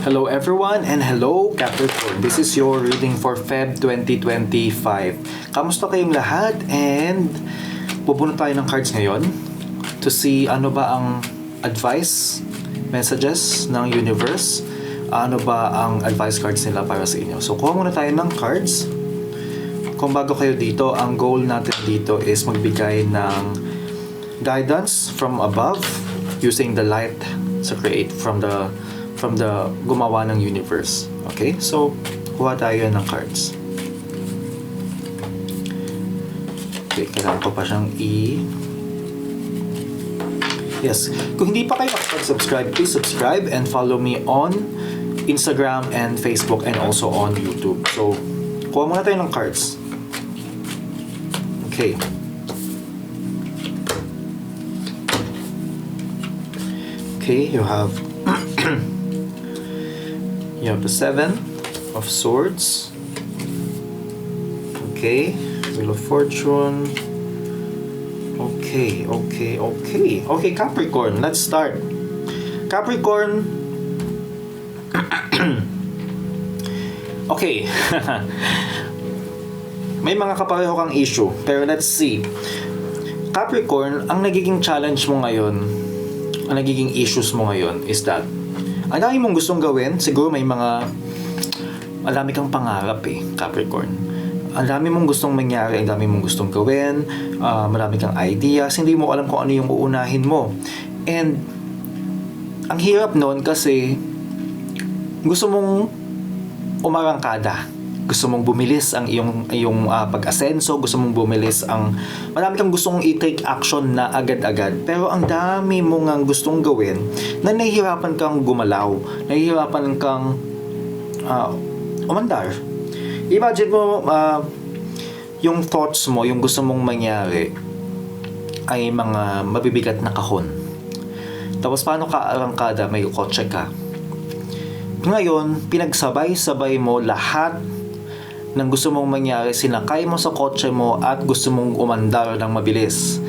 Hello everyone and hello Capricorn. This is your reading for Feb 2025. Kamusta kayong lahat and bubunot tayo ng cards ngayon to see ano ba ang advice, messages ng universe, ano ba ang advice cards nila para sa inyo. So kuha muna tayo ng cards. Kung bago kayo dito, ang goal natin dito is magbigay ng guidance from above using the light sa create from the from the gumawa ng universe. Okay? So, kuha tayo ng cards. Okay, kailangan ko pa siyang i... Yes. Kung hindi pa kayo nakapag-subscribe, please subscribe and follow me on Instagram and Facebook and also on YouTube. So, kuha muna tayo ng cards. Okay. Okay, you have you have the seven of swords. Okay, wheel of fortune. Okay, okay, okay. Okay, Capricorn, let's start. Capricorn. okay. May mga kapareho kang issue, pero let's see. Capricorn, ang nagiging challenge mo ngayon, ang nagiging issues mo ngayon is that ang dami mong gustong gawin, siguro may mga marami kang pangarap eh, Capricorn. Ang dami mong gustong mangyari, ang dami mong gustong gawin, ah, marami kang ideas, hindi mo alam kung ano yung uunahin mo. And ang hirap noon kasi gusto mong umarangkada. Gusto mong bumilis ang iyong iyong ah, pag-asenso, gusto mong bumilis ang marami kang gustong i-take action na agad-agad. Pero ang dami mo ngang gustong gawin na nahihirapan kang gumalaw, nahihirapan kang ah, umandar. Imagine mo ah, yung thoughts mo, yung gusto mong mangyari ay mga mabibigat na kahon. Tapos paano ka arangkada, may kotse ka. Ngayon, pinagsabay-sabay mo lahat ng gusto mong mangyari, sinakay mo sa kotse mo at gusto mong umandar ng mabilis.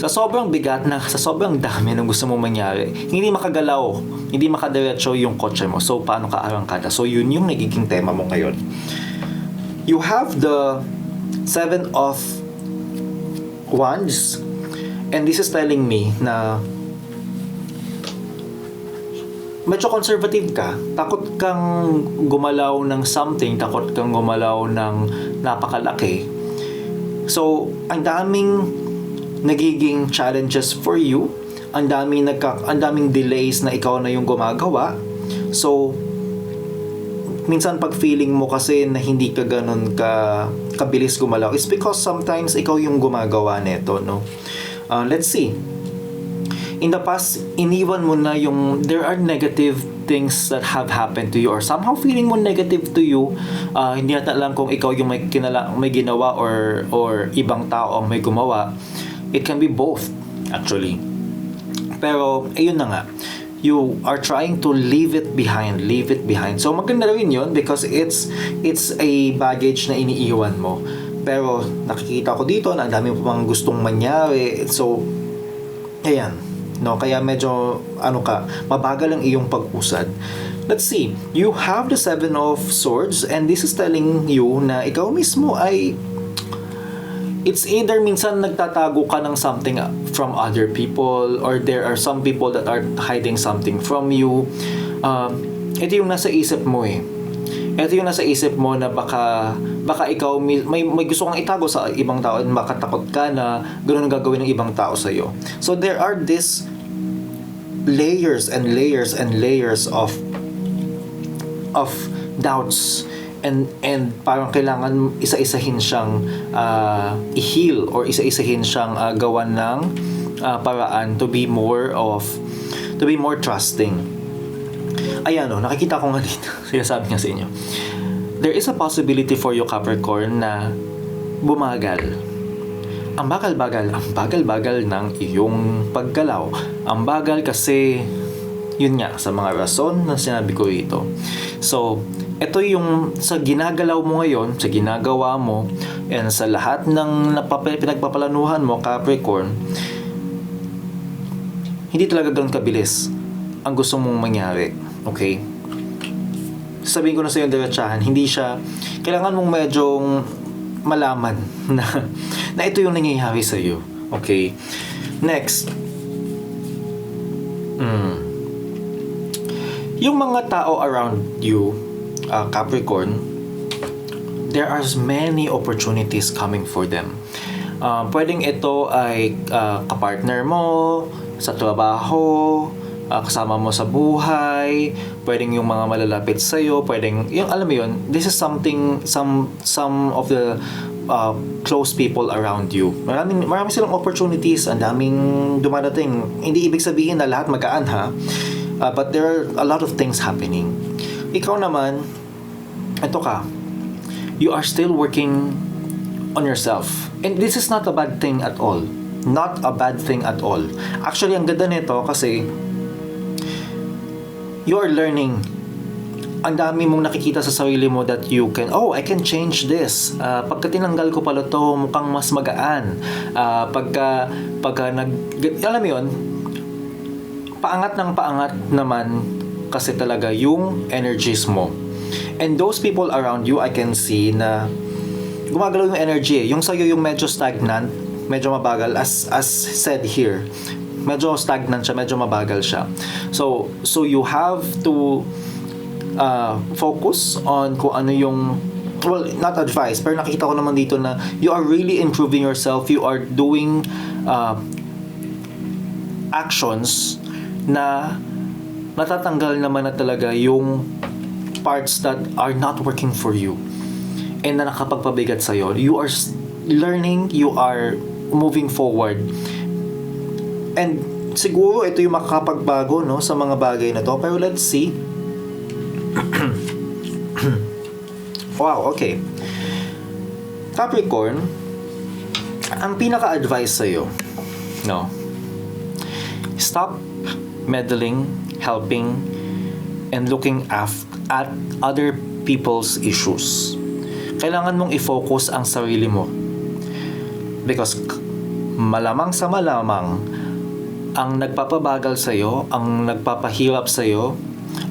Sa sobrang bigat na, sa sobrang dami ng gusto mong mangyari, hindi makagalaw, hindi makadiretso yung kotse mo. So, paano ka arangkada? So, yun yung nagiging tema mo ngayon. You have the Seven of Wands and this is telling me na medyo conservative ka, takot kang gumalaw ng something, takot kang gumalaw ng napakalaki. So, ang daming nagiging challenges for you, ang daming nagka, ang daming delays na ikaw na yung gumagawa. So, minsan pag feeling mo kasi na hindi ka ganun ka kabilis gumalaw is because sometimes ikaw yung gumagawa nito, no? Uh, let's see in the past, iniwan mo na yung there are negative things that have happened to you or somehow feeling mo negative to you, uh, hindi natin alam kung ikaw yung may, kinala, may ginawa or, or ibang tao ang may gumawa. It can be both, actually. Pero, ayun na nga, you are trying to leave it behind, leave it behind. So, maganda rin yun because it's, it's a baggage na iniiwan mo. Pero, nakikita ko dito na ang dami pa pang gustong mangyari. So, ayan, no? Kaya medyo ano ka mabagal ang iyong pag-usad. Let's see. You have the seven of swords and this is telling you na ikaw mismo ay it's either minsan nagtatago ka ng something from other people or there are some people that are hiding something from you. Um, ito yung nasa isip mo eh ito yung nasa isip mo na baka baka ikaw may, may gusto kang itago sa ibang tao at makatakot ka na ganoon ang gagawin ng ibang tao sa iyo. So there are this layers and layers and layers of of doubts and and parang kailangan isa-isahin siyang uh, i-heal or isa-isahin siyang uh, gawan ng uh, paraan to be more of to be more trusting. Ayan o, nakikita ko nga dito. Sinasabi niya sa inyo. There is a possibility for you, Capricorn, na bumagal. Ang bagal-bagal, ang bagal-bagal ng iyong paggalaw. Ang bagal kasi, yun nga, sa mga rason na sinabi ko rito. So, ito yung sa ginagalaw mo ngayon, sa ginagawa mo, and sa lahat ng napap- pinagpapalanuhan mo, Capricorn, hindi talaga ganun kabilis ang gusto mong mangyari. Okay? sabihin ko na sa'yo diretsahan, hindi siya, kailangan mong medyong malaman na, na ito yung nangyayari sa'yo. Okay? Next. Mm. Yung mga tao around you, uh, Capricorn, there are many opportunities coming for them. Uh, pwedeng ito ay uh, kapartner mo, sa trabaho, uh, kasama mo sa buhay, pwedeng yung mga malalapit sa iyo, pwedeng yung alam mo yun, this is something some some of the uh, close people around you. Maraming marami silang opportunities, ang daming dumadating. Hindi ibig sabihin na lahat magaan ha. Uh, but there are a lot of things happening. Ikaw naman, ito ka, you are still working on yourself. And this is not a bad thing at all. Not a bad thing at all. Actually, ang ganda nito kasi you are learning. Ang dami mong nakikita sa sarili mo that you can, oh, I can change this. Uh, pagka tinanggal ko pala to, mukhang mas magaan. Uh, pagka, pagka nag, alam mo yun, paangat ng paangat naman kasi talaga yung energies mo. And those people around you, I can see na gumagalaw yung energy eh. Yung sa'yo yung medyo stagnant, medyo mabagal as as said here medyo stagnant siya medyo mabagal siya. So so you have to uh, focus on kung ano yung well not advice pero nakita ko naman dito na you are really improving yourself. You are doing uh, actions na natatanggal naman na talaga yung parts that are not working for you and na nakapagpabigat sa'yo. You are learning you are moving forward. And siguro ito yung makakapagbago no sa mga bagay na to. Pero let's see. wow, okay. Capricorn, ang pinaka-advice sa'yo, no? Stop meddling, helping, and looking af- at other people's issues. Kailangan mong i-focus ang sarili mo. Because malamang sa malamang ang nagpapabagal sa iyo, ang nagpapahirap sa iyo,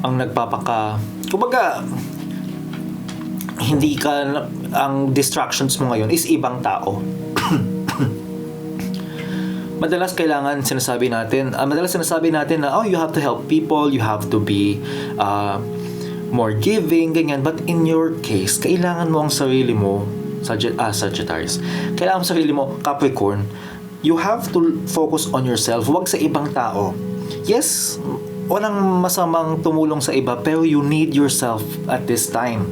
ang nagpapaka kumbaga hindi ka ang distractions mo ngayon is ibang tao. madalas kailangan sinasabi natin, uh, madalas sinasabi natin na oh you have to help people, you have to be uh, more giving, ganyan. But in your case, kailangan mo ang sarili mo, Sagitt ah, Sagittarius, kailangan mo sarili mo, Capricorn, you have to focus on yourself, wag sa ibang tao. Yes, walang masamang tumulong sa iba, pero you need yourself at this time.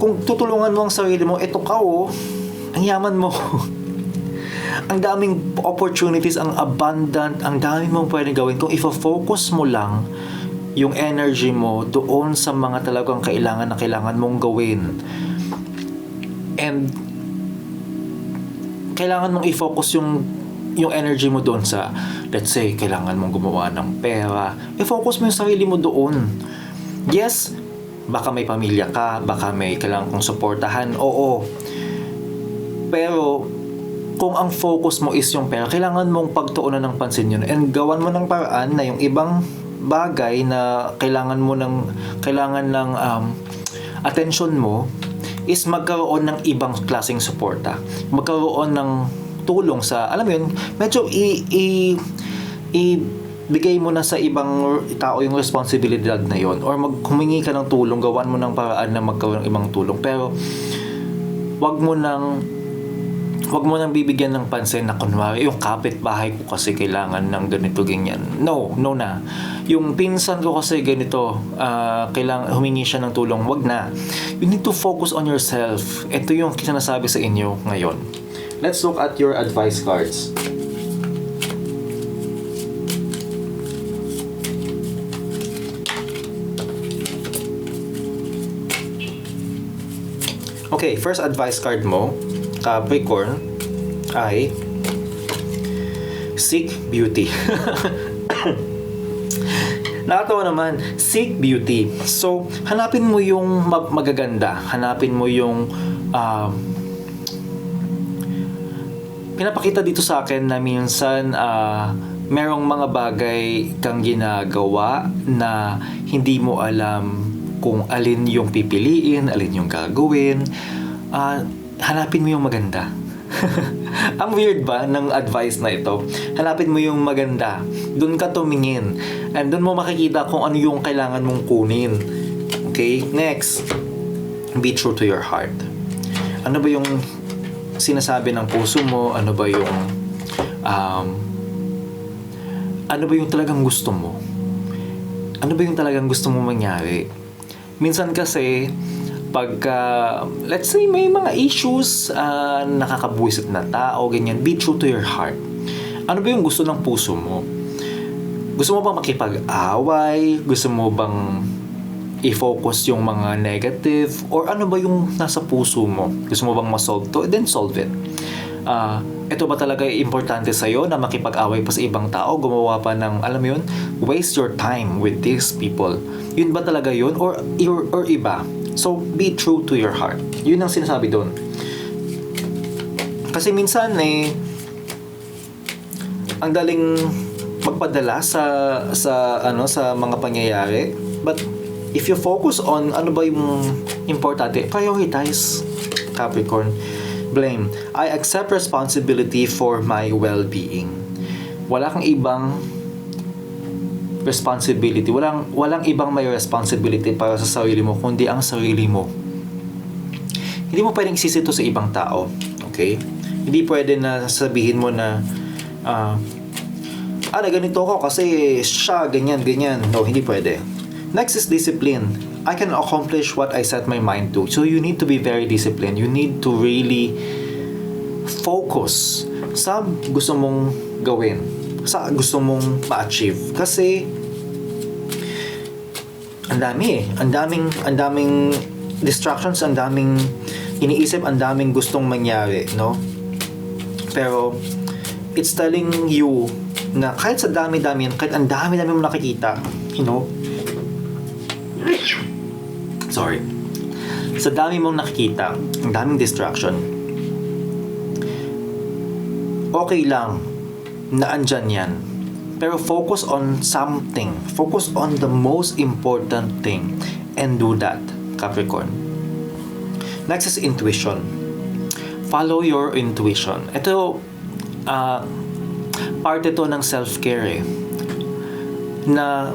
Kung tutulungan mo ang sarili mo, eto ka oh, ang yaman mo. ang daming opportunities, ang abundant, ang dami mong pwedeng gawin. Kung ifo-focus mo lang yung energy mo doon sa mga talagang kailangan na kailangan mong gawin. And kailangan mong i-focus yung yung energy mo doon sa, let's say, kailangan mong gumawa ng pera, i-focus mo yung sarili mo doon. Yes, baka may pamilya ka, baka may kailangan kong suportahan, oo. Pero, kung ang focus mo is yung pera, kailangan mong pagtuunan ng pansin yun and gawan mo ng paraan na yung ibang bagay na kailangan mo ng kailangan ng um, attention mo is magkaroon ng ibang klaseng suporta. Magkaroon ng tulong sa, alam mo yun, medyo i, i, i bigay mo na sa ibang tao yung responsibilidad na yon or maghumingi ka ng tulong, gawan mo ng paraan na magkaroon ng ibang tulong. Pero, wag mo nang wag mo nang bibigyan ng pansin na kunwari yung kapitbahay ko kasi kailangan ng ganito ganyan. No, no na. Yung pinsan ko kasi ganito, uh, kailangan humingi siya ng tulong. Wag na. You need to focus on yourself. Ito yung sinasabi sa inyo ngayon let's look at your advice cards. Okay, first advice card mo, Capricorn, ay Seek Beauty. Nakatawa naman, seek beauty. So, hanapin mo yung magaganda. Hanapin mo yung uh, pinapakita dito sa akin na minsan uh, merong mga bagay kang ginagawa na hindi mo alam kung alin yung pipiliin, alin yung gagawin. Ah, hanapin mo yung maganda. Ang weird ba ng advice na ito? Hanapin mo yung maganda. Doon ka tumingin. And doon mo makikita kung ano yung kailangan mong kunin. Okay? Next. Be true to your heart. Ano ba yung sinasabi ng puso mo? Ano ba yung um, ano ba yung talagang gusto mo? Ano ba yung talagang gusto mo mangyari? Minsan kasi, pagka, let's say may mga issues, uh, nakakabuisit na tao, ganyan, be true to your heart. Ano ba yung gusto ng puso mo? Gusto mo bang makipag-away? Gusto mo bang i-focus yung mga negative? Or ano ba yung nasa puso mo? Gusto mo bang ma-solve to? Then solve it. Uh, ito ba talaga importante sa'yo na makipag-away pa sa ibang tao? Gumawa pa ng, alam mo yun, waste your time with these people. Yun ba talaga yun? Or, or, or iba? So, be true to your heart. Yun ang sinasabi doon. Kasi minsan eh, ang daling magpadala sa sa ano sa mga pangyayari but if you focus on ano ba yung importante prioritize Capricorn. Blame. I accept responsibility for my well-being. Wala kang ibang responsibility. Walang walang ibang may responsibility para sa sarili mo kundi ang sarili mo. Hindi mo pwedeng isisito sa ibang tao okay? Hindi pwede na sabihin mo na uh, ah, na ganito ko kasi siya, ganyan, ganyan. No, hindi pwede. Next is discipline. I can accomplish what I set my mind to. So you need to be very disciplined. You need to really focus sa gusto mong gawin. Sa gusto mong ma-achieve. Kasi ang dami eh. Ang daming, ang daming distractions, ang daming iniisip, ang daming gustong mangyari, no? Pero it's telling you na kahit sa dami-dami yan, kahit ang dami-dami mo nakikita, you know, sorry, sa dami mong nakikita, ang daming distraction, okay lang na andyan yan. Pero focus on something. Focus on the most important thing. And do that, Capricorn. Next is intuition. Follow your intuition. Ito, uh, part ito ng self-care eh. Na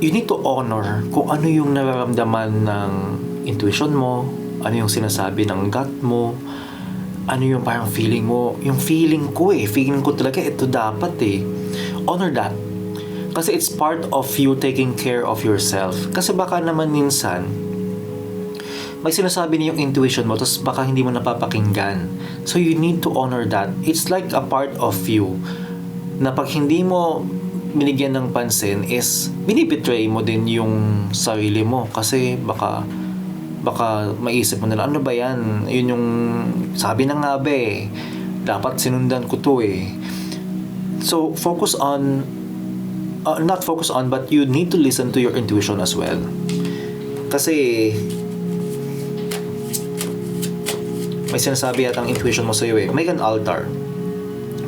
you need to honor kung ano yung nararamdaman ng intuition mo, ano yung sinasabi ng gut mo, ano yung parang feeling mo. Yung feeling ko eh, feeling ko talaga ito dapat eh. Honor that. Kasi it's part of you taking care of yourself. Kasi baka naman minsan, may sinasabi niyo yung intuition mo, tapos baka hindi mo napapakinggan. So you need to honor that. It's like a part of you na pag hindi mo binigyan ng pansin is binibetray mo din yung sarili mo kasi baka baka maisip mo nila ano ba yan? Yun yung sabi na nga ba eh. Dapat sinundan ko to eh. So focus on uh, not focus on but you need to listen to your intuition as well. Kasi may sinasabi at ang intuition mo sa iyo eh. Make an altar.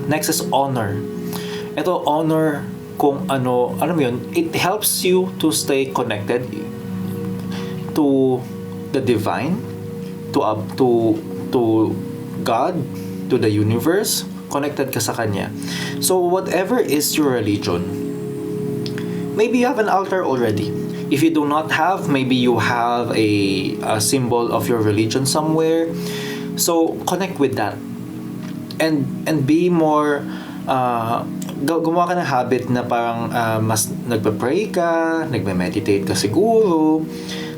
Next is honor. Ito honor kung ano, alam mo yun, it helps you to stay connected to the divine, to up to to God, to the universe, connected ka sa kanya. So whatever is your religion, maybe you have an altar already. If you do not have, maybe you have a, a symbol of your religion somewhere. So connect with that. And and be more uh, gumawa ka ng habit na parang uh, mas nagpa-pray ka, nagme-meditate ka siguro,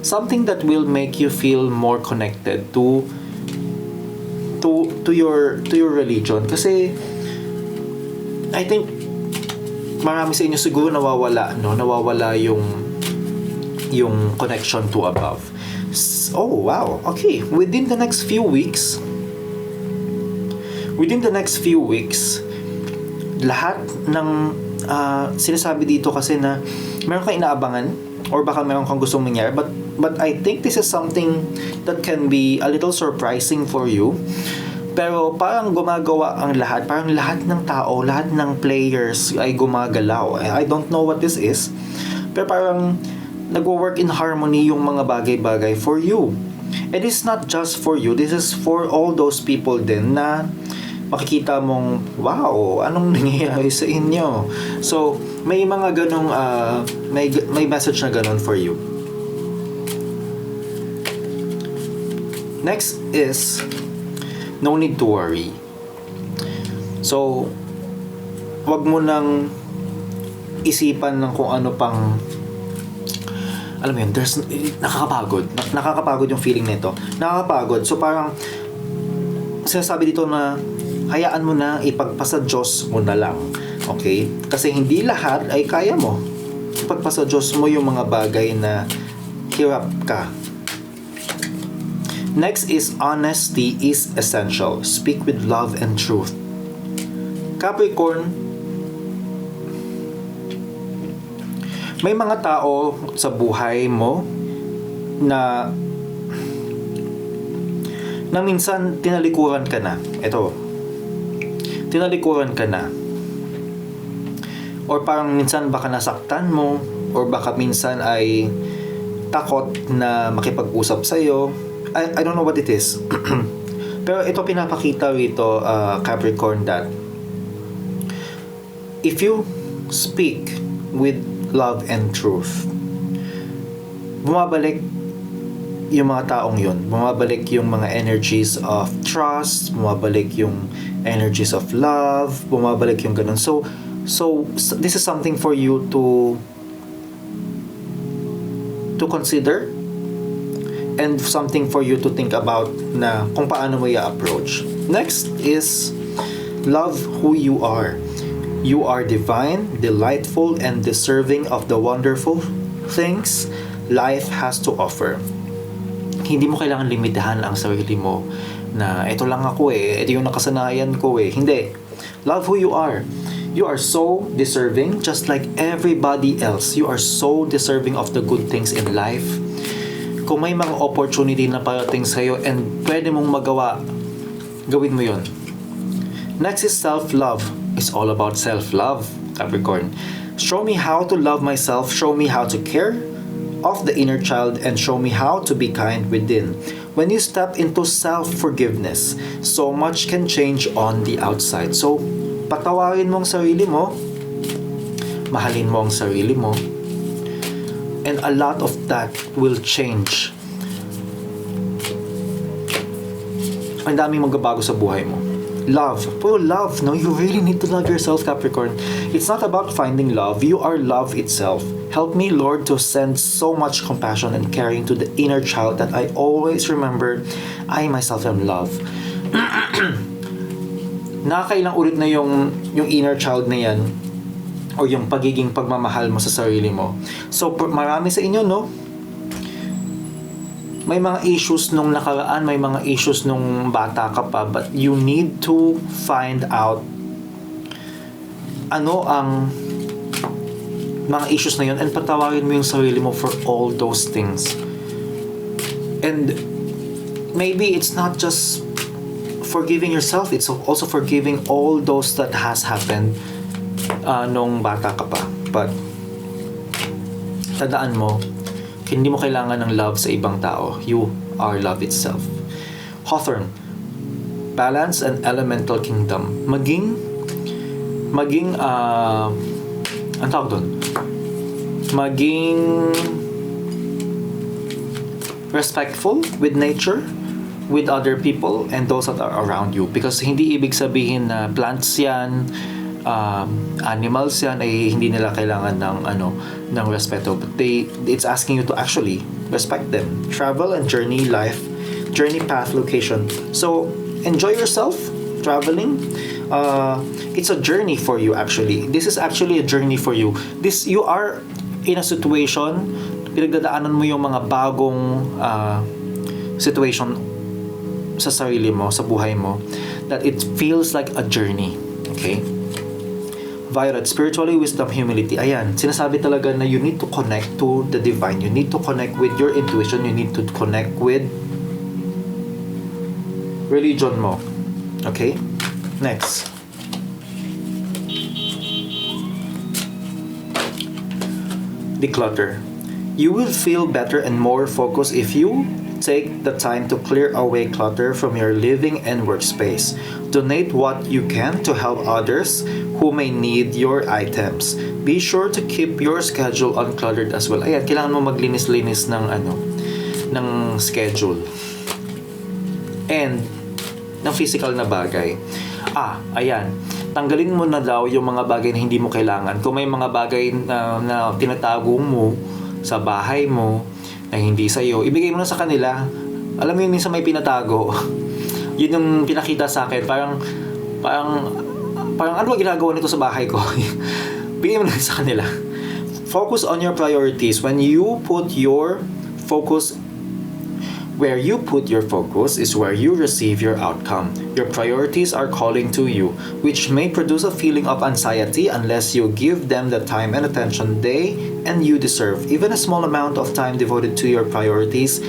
something that will make you feel more connected to to to your to your religion. Kasi I think marami sa inyo siguro nawawala no? Nawawala yung yung connection to above. Oh wow. Okay. Within the next few weeks within the next few weeks lahat ng uh, sinasabi dito kasi na meron kang inaabangan or baka meron kang gustong mangyari. But but I think this is something that can be a little surprising for you. Pero parang gumagawa ang lahat. Parang lahat ng tao lahat ng players ay gumagalaw. I don't know what this is. Pero parang nagwo-work in harmony yung mga bagay-bagay for you. And it's not just for you, this is for all those people din na makikita mong, wow, anong nangyayari sa inyo? So, may mga ganong, ah, may, may message na ganon for you. Next is, no need to worry. So, wag mo nang isipan ng kung ano pang alam mo yun, there's, nakakapagod. Na- Nakakapagod yung feeling nito. Nakakapagod. So parang, sinasabi dito na, hayaan mo na, ipagpasa Diyos mo na lang. Okay? Kasi hindi lahat ay kaya mo. Ipagpasa Diyos mo yung mga bagay na hirap ka. Next is honesty is essential. Speak with love and truth. Capricorn, may mga tao sa buhay mo na na minsan tinalikuran ka na. Ito. Tinalikuran ka na. Or parang minsan baka nasaktan mo or baka minsan ay takot na makipag-usap sa'yo. I, I don't know what it is. Pero ito pinapakita rito, uh, Capricorn, that if you speak with love and truth, bumabalik yung mga taong yun. Bumabalik yung mga energies of trust, bumabalik yung energies of love, bumabalik yung ganun. So, so this is something for you to to consider and something for you to think about na kung paano mo i-approach. Next is love who you are. You are divine, delightful, and deserving of the wonderful things life has to offer. Hindi mo kailangan limitahan ang sarili mo na ito lang ako eh, ito yung nakasanayan ko eh. Hindi. Love who you are. You are so deserving just like everybody else. You are so deserving of the good things in life. Kung may mga opportunity na parating sa'yo and pwede mong magawa, gawin mo yon. Next is self-love. It's all about self-love, Capricorn. Show me how to love myself. Show me how to care of the inner child and show me how to be kind within. When you step into self-forgiveness, so much can change on the outside. So, patawarin mo ang sarili mo, mahalin mo ang sarili mo, and a lot of that will change. Ang daming magbabago sa buhay mo. Love. Puro love, no? You really need to love yourself, Capricorn. It's not about finding love. You are love itself. Help me, Lord, to send so much compassion and caring to the inner child that I always remember I myself am love. Nakakailang ulit na yung, yung inner child na yan o yung pagiging pagmamahal mo sa sarili mo. So, marami sa inyo, no? May mga issues nung nakaraan, may mga issues nung bata ka pa, but you need to find out ano ang mga issues na yun and patawarin mo yung sarili mo for all those things. And maybe it's not just forgiving yourself, it's also forgiving all those that has happened uh, nung bata ka pa. But tandaan mo, hindi mo kailangan ng love sa ibang tao. You are love itself. Hawthorne, balance and elemental kingdom. Maging, maging, uh, ang tawag doon? Maging respectful with nature, with other people, and those that are around you. Because hindi ibig sabihin na plants yan, um, animals yan ay hindi nila kailangan ng ano ng respeto. But they it's asking you to actually respect them. Travel and journey life journey path location. So enjoy yourself traveling. Uh, it's a journey for you actually. This is actually a journey for you. This you are in a situation pinagdadaanan mo yung mga bagong uh, situation sa sarili mo sa buhay mo that it feels like a journey okay Spiritually, wisdom, humility. Ayan, sinasabi talaga na you need to connect to the divine. You need to connect with your intuition. You need to connect with religion mo. Okay? Next. Declutter. You will feel better and more focused if you take the time to clear away clutter from your living and workspace. Donate what you can to help others who may need your items. Be sure to keep your schedule uncluttered as well. Ayan, kailangan mo maglinis-linis ng ano, ng schedule. And ng physical na bagay. Ah, ayan. Tanggalin mo na daw yung mga bagay na hindi mo kailangan. Kung may mga bagay na, na tinatago mo sa bahay mo na hindi sa'yo, ibigay mo na sa kanila. Alam mo yun, minsan may pinatago. yun yung pinakita sa akin. Parang, parang, parang ano ba ginagawa nito sa bahay ko? Bigay mo na sa kanila. Focus on your priorities. When you put your focus Where you put your focus is where you receive your outcome. Your priorities are calling to you, which may produce a feeling of anxiety unless you give them the time and attention they and you deserve. Even a small amount of time devoted to your priorities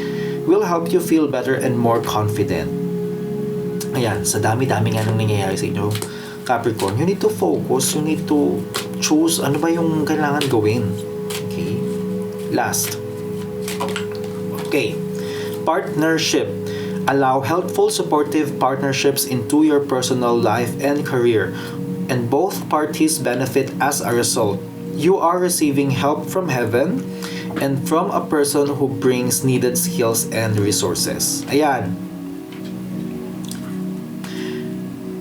will help you feel better and more confident. Ayan, sa dami-dami nga nang nangyayari sa inyo, Capricorn, you need to focus, you need to choose ano ba yung kailangan gawin. Okay? Last. Okay. Partnership. Allow helpful, supportive partnerships into your personal life and career, and both parties benefit as a result. You are receiving help from heaven and from a person who brings needed skills and resources. Ayan.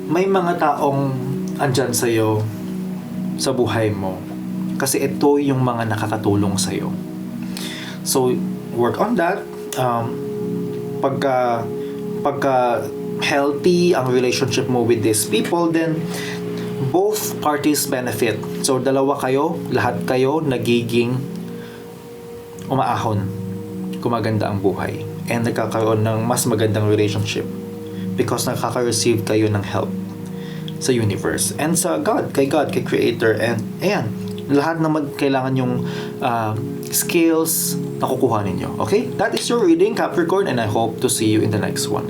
May mga taong andyan sa'yo sa buhay mo kasi ito yung mga nakakatulong sa'yo. So, work on that. Um, pagka, pagka healthy ang relationship mo with these people, then both parties benefit. So, dalawa kayo, lahat kayo nagiging umaahon. Kumaganda ang buhay. And nagkakaroon ng mas magandang relationship because nakaka-receive kayo ng help sa universe and sa God, kay God, kay Creator and ayan, lahat na kailangan yung uh, skills na kukuha ninyo. Okay? That is your reading, Capricorn, and I hope to see you in the next one.